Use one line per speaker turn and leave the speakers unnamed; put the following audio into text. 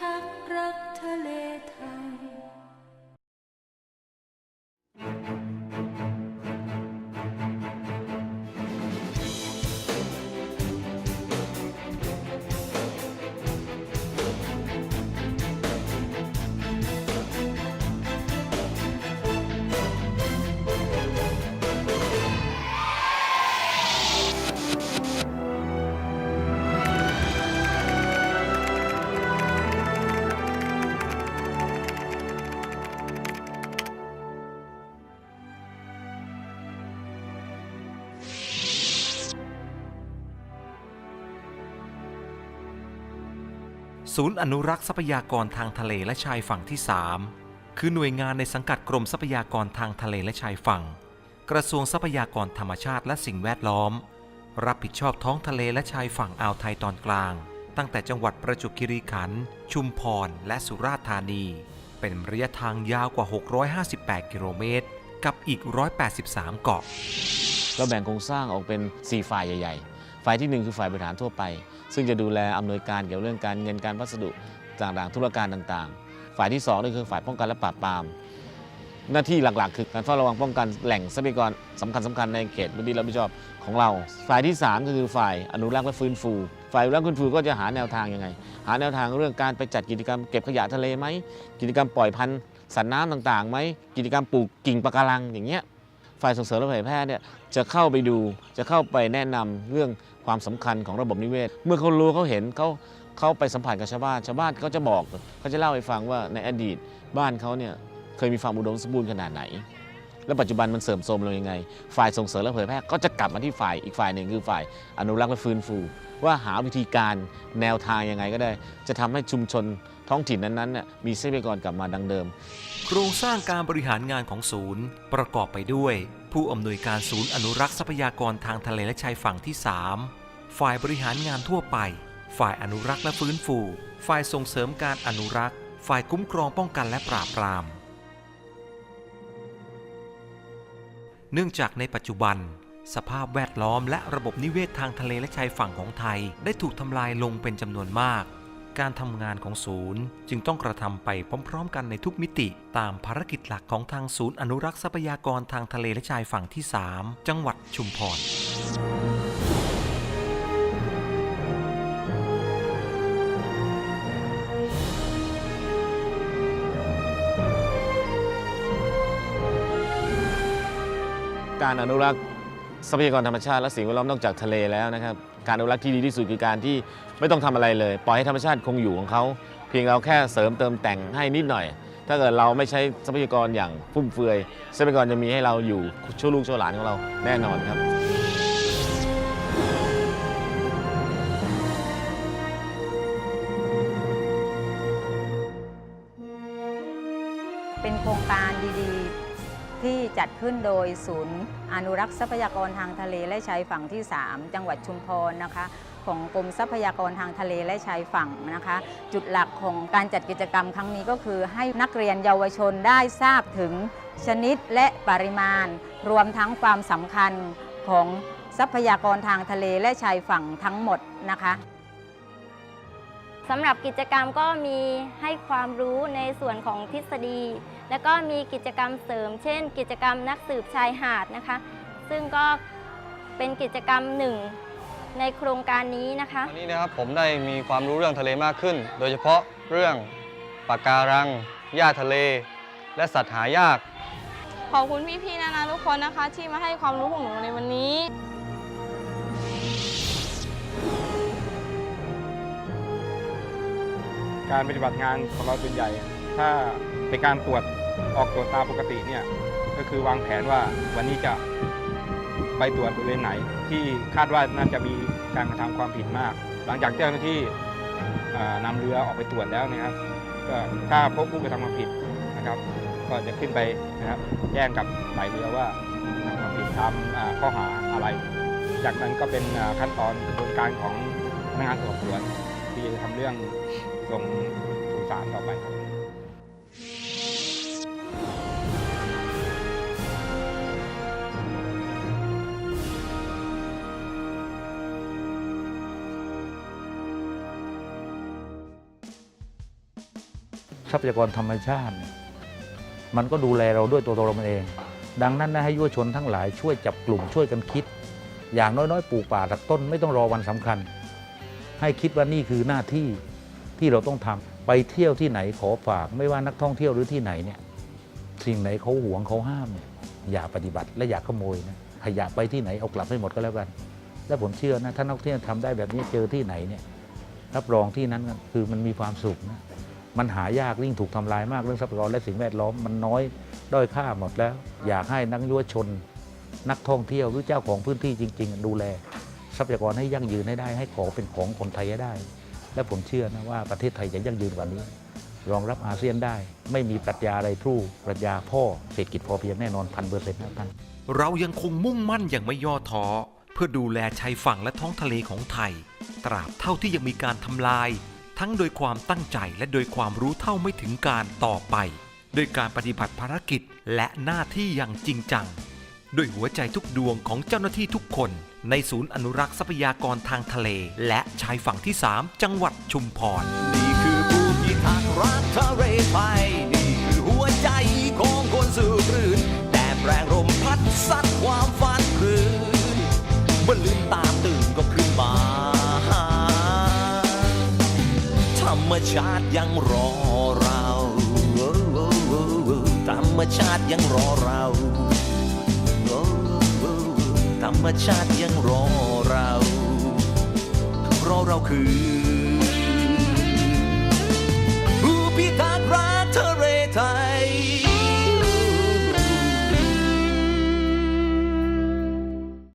ทักรักทะเลไทย
ศูนย์อนุรักษ์ทรัพยากรทางทะเลและชายฝั่งที่ 3 คือหน่วยงานในสังกัดกรมทรัพยากรทางทะเลและชายฝั่ง กระทรวงทรัพยากรธรรมชาติและสิ่งแวดล้อม รับผิดชอบท้องทะเลและชายฝั่งอ่าวไทยตอนกลาง ตั้งแต่จังหวัดประจวบคีรีขันธ์ชุมพร และสุราษฎร์ธานี เป็นระยะทางยาวกว่า 658 กิโลเมตร กับอีก 183 เกาะ
เราแบ่งโครงสร้างออกเป็น 4 ฝ่ายใหญ่ ๆ ฝ่ายที่ 1 คือฝ่ายบริหารทั่วไป ซึ่งจะดูแลอำนวยการเกี่ยวกับเรื่องการเงินการพัสดุต่างๆ ธุรการต่างๆ ฝ่ายที่2นี่คือฝ่ายป้องกันและปราบปราม หน้าที่หลักๆ คือการเฝ้าระวังป้องกันแหล่งทรัพยากรสำคัญสำคัญในเขตพื้นที่รับผิดชอบของเรา ฝ่ายที่ 3 ก็คือฝ่ายอนุรักษ์และฟื้นฟู ฝ่ายอนุรักษ์ฟื้นฟูก็จะหาแนวทางยังไง หาแนวทางเรื่องการไปจัดกิจกรรมเก็บขยะทะเลไหม กิจกรรมปล่อยพันธุ์สัตว์น้ำต่างๆไหม กิจกรรมปลูกกิ่งปะการังอย่างเงี้ย ฝ่ายส่งเสริมและเผยแพร่เนี่ยจะเข้าไปดู จะเข้าไปแนะนำเรื่อง ความสำคัญของระบบนิเวศ เมื่อเขารู้เขาเห็นเขาเขาไปสัมผัสกับชาวบ้านชาวบ้านเขาจะบอกเขาจะเล่าให้ฟังว่าในอดีตบ้านเขาเนี่ยเคยมีความอุดมสมบูรณ์ขนาดไหน และปัจจุบันมันเสื่อมโทรมลงยังไง ฝ่ายส่งเสริมและเผยแพร่ก็จะกลับมาที่ฝ่ายอีกฝ่ายหนึ่งคือฝ่ายอนุรักษ์และฟื้นฟู ว่าหาวิธีการแนวทางยังไงก็ได้ จะทำให้ชุมชนท้องถิ่นนั้นๆเนี่ยมีทรัพยากรกลับมาดังเดิม
โครงสร้างการบริหารงานของศูนย์ประกอบไปด้วย ผู้อำนวยการศูนย์อนุรักษ์ทรัพยากรทางทะเลและชายฝั่งที่ 3 ฝ่ายบริหารงานทั่วไป ฝ่ายอนุรักษ์และฟื้นฟู ฝ่ายส่งเสริมการอนุรักษ์ ฝ่ายคุ้มครองป้องกันและปราบปราม เนื่องจากในปัจจุบัน สภาพแวดล้อมและระบบนิเวศทางทะเลและชายฝั่งของไทย ได้ถูกทำลายลงเป็นจำนวนมาก การทำงานของศูนย์ จึงต้องกระทำไปพร้อม ๆ กันในทุกมิติ ตามภารกิจหลักของทางศูนย์อนุรักษ์ทรัพยากรทางทะเลและชายฝั่งที่ 3 จังหวัดชุมพร
การอนุรักษ์ทรัพยากรธรรมชาติและสิ่งแวดล้อมนอกจากทะเลแล้วนะครับ การอนุรักษ์ที่ดีที่สุดคือการที่ไม่ต้องทำอะไรเลย ปล่อยให้ธรรมชาติคงอยู่ของเขา เพียงเราแค่เสริมเติมแต่งให้นิดหน่อย ถ้าเกิดเราไม่ใช้ทรัพยากรอย่างฟุ่มเฟือยทรัพยากรจะมีให้เราอยู่ชั่วลูกชั่วหลานของเราแน่นอนครับ
จัดขึ้นโดยศูนย์อนุรักษ์ทรัพยากรทางทะเลและชายฝั่งที่ 3 จังหวัดชุมพรนะคะ ของกรมทรัพยากรทางทะเลและชายฝั่งนะคะ จุดหลักของการจัดกิจกรรมครั้งนี้ก็คือให้นักเรียนเยาวชนได้ทราบถึงชนิดและปริมาณ รวมทั้งความสำคัญของทรัพยากรทางทะเลและชายฝั่งทั้งหมดนะคะ
สำหรับกิจกรรมก็มีให้ความรู้ในส่วนของทฤษฎี แล้วก็มีกิจกรรมเสริม เช่น กิจกรรมนักสืบชายหาดนะคะ ซึ่งก็เป็นกิจกรรมหนึ่งในโครงการนี้นะคะ
วันนี้นะครับผมได้มีความรู้เรื่องทะเลมากขึ้น โดยเฉพาะเรื่องปะการังหญ้าทะเล และสัตว์หายาก
ขอบคุณพี่ๆนานาทุกคนนะคะ ที่มาให้ความรู้ของหนูในวันนี้
การปฏิบัติงานของเราส่วนใหญ่ ถ้าเป็นการตรวจออกตรวจตามปกติเนี่ยก็คือวางแผนว่าวันนี้จะไปตรวจบริเวณไหน ที่คาดว่าน่าจะมีการกระทำความผิดมาก หลังจากเจ้าหน้าที่นำเรือออกไปตรวจแล้วนะครับก็ถ้าพบผู้กระทำความผิดนะครับ ก็จะขึ้นไปนะครับแจ้งกับหมายเรือว่าทำความผิดตามข้อหาอะไร จากนั้นก็เป็นขั้นตอนกระบวนการของพนักงานสอบสวนที่จะทำเรื่อง ส่งสู่ศาลต่อไป
ท
รัพยากรธรรมชาติ มันก็ดูแลเราด้วยตัวเรามันเอง ดังนั้นนะให้ยุวชนทั้งหลายช่วยจับกลุ่มช่วยกันคิด อย่างน้อยๆปลูกป่าตัดต้นไม่ต้องรอวันสำคัญ ให้คิดว่านี่คือหน้าที่ ที่เราต้องทำไปเที่ยวที่ไหนขอฝาก ไม่ว่านักท่องเที่ยวหรือที่ไหนเนี่ยสิ่งไหนเขาหวงเขาห้ามเนี่ยอย่าปฏิบัติและอย่าขโมยนะขยะไปที่ไหนเอากลับให้หมดก็แล้วกัน และผมเชื่อนะถ้านักท่องเที่ยวทำได้แบบนี้เจอที่ไหนเนี่ยรับรองที่นั้นคือมันมีความสุขนะมันหายากยิ่งถูกทำลายมากเรื่องทรัพยากรและสิ่งแวดล้อมมันน้อยด้อยค่าหมดแล้ว อยากให้นักยุวชน นักท่องเที่ยวหรือเจ้าของพื้นที่จริง ๆ ดูแล ทรัพยากรให้ยั่งยืนให้ได้ให้ของเป็นของคนไทยให้ได้ และผมเชื่อนะว่าประเทศไทยจะยั่งยืนกว่านี้ รองรับอาเซียนได้ ไม่มีปรัชญาอะไรทู่ปรัชญาพ่อเศรษฐกิจพอเพียงแน่นอนพันเปอร์เซ็นต์นะท่าน
เรายังคงมุ่งมั่นอย่างไม่ย่อท้อเพื่อดูแลชายฝั่งและท้องทะเลของไทย ตราบเท่าที่ยังมีการทำลาย ทั้งโดยความตั้งใจและโดยความรู้เท่าไม่ถึงการต่อไปโดยการปฏิบัติภารกิจและหน้าที่อย่างจริงจัง ด้วยหัวใจทุกดวงของเจ้าหน้าที่ทุกคน ในศูนย์อนุรักษ์ทรัพยากรทางทะเล และชายฝั่งที่ 3 จังหวัดชุมพร
นี่คือผู้พิทักรักทะเลไทยนี่คือหัวใจของคนสู่คลื่นแต่แรงลมพัดซัดความฝันคลืนเมื่อลืมตามตื่นก็ขึ้นมาธรรมชาติยังรอเราธรรมชาติยังรอเรา ธรรมชาติยังรอเรา เพราะเราคือ